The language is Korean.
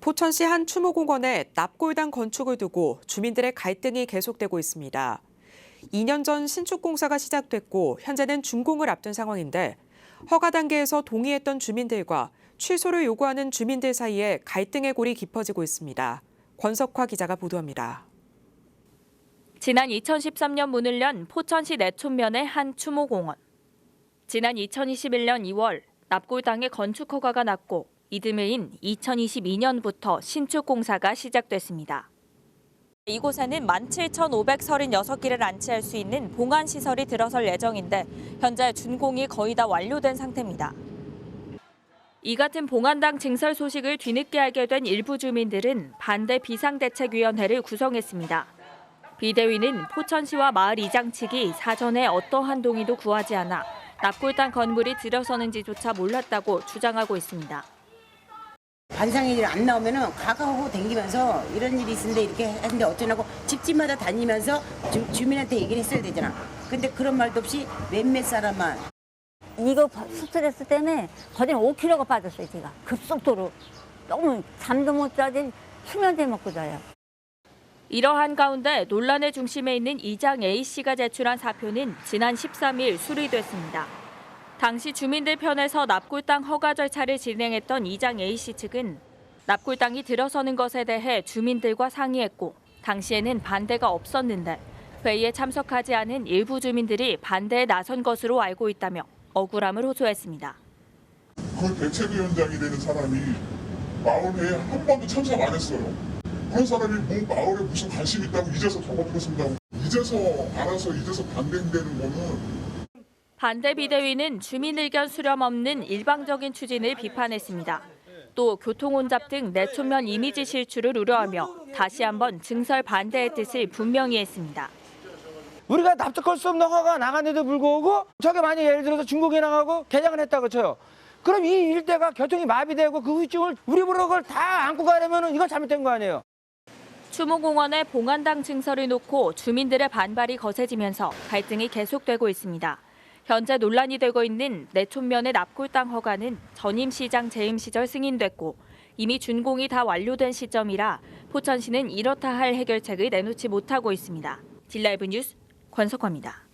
포천시 한 추모공원에 납골당 건축을 두고 주민들의 갈등이 계속되고 있습니다. 2년 전 신축 공사가 시작됐고 현재는 준공을 앞둔 상황인데 허가 단계에서 동의했던 주민들과 취소를 요구하는 주민들 사이에 갈등의 골이 깊어지고 있습니다. 권석화 기자가 보도합니다. 지난 2013년 문을 연 포천시 내촌면의 한 추모공원. 지난 2021년 2월 납골당의 건축 허가가 났고 이듬해인 2022년부터 신축 공사가 시작됐습니다. 이곳에는 17,536개를 안치할 수 있는 봉안 시설이 들어설 예정인데 현재 준공이 거의 다 완료된 상태입니다. 이 같은 봉안당 증설 소식을 뒤늦게 알게 된 일부 주민들은 반대 비상대책위원회를 구성했습니다. 비대위는 포천시와 마을 이장 측이 사전에 어떠한 동의도 구하지 않아 납골당 건물이 들어서는지조차 몰랐다고 주장하고 있습니다. 반상회의 안 나오면은 가가하고 댕기면서 이런 일이 있는데 이렇게 했는데 어쩌냐고 집집마다 다니면서 주, 주민한테 얘기를 했어야 되잖아. 근데 그런 말도 없이 몇몇 사람만 이거 스트레스 때문에 거진 5kg가 빠졌어요, 제가. 급속도로. 너무 잠도 못 자지 수면제 먹고 자요. 이러한 가운데 논란의 중심에 있는 이장 A씨가 제출한 사표는 지난 13일 수리됐습니다. 당시 주민들 편에서 납골당 허가 절차를 진행했던 이장 A씨 측은 납골당이 들어서는 것에 대해 주민들과 상의했고 당시에는 반대가 없었는데 회의에 참석하지 않은 일부 주민들이 반대에 나선 것으로 알고 있다며 억울함을 호소했습니다. 그 대책위원장이 되는 사람이 마을회에 한 번도 참석 안 했어요. 그런 사람이 뭐 마을에 무슨 관심 있다고 이제서 적어주겠습니다고 이제서 알아서 이제서 반대되는 거는 반대 비대위는 주민 의견 수렴 없는 일방적인 추진을 비판했습니다. 또 교통혼잡 등 내촌면 이미지 실추를 우려하며 다시 한번 증설 반대의 뜻을 분명히 했습니다. 우리가 납득할 수 없는 허가가 나갔는데도 불구하고 저게 만약 예를 들어서 중국에 나가고 개장을 했다고 쳐요. 그럼 이 일대가 교통이 마비되고 그 후유증을 우리 그걸 다 안고 가려면 이건 잘못된 거 아니에요. 추모공원에 봉안당 증설을 놓고 주민들의 반발이 거세지면서 갈등이 계속되고 있습니다. 현재 논란이 되고 있는 내촌면의 납골당 허가는 전임 시장 재임 시절 승인됐고 이미 준공이 다 완료된 시점이라 포천시는 이렇다 할 해결책을 내놓지 못하고 있습니다. 딜라이브 뉴스 권석화입니다.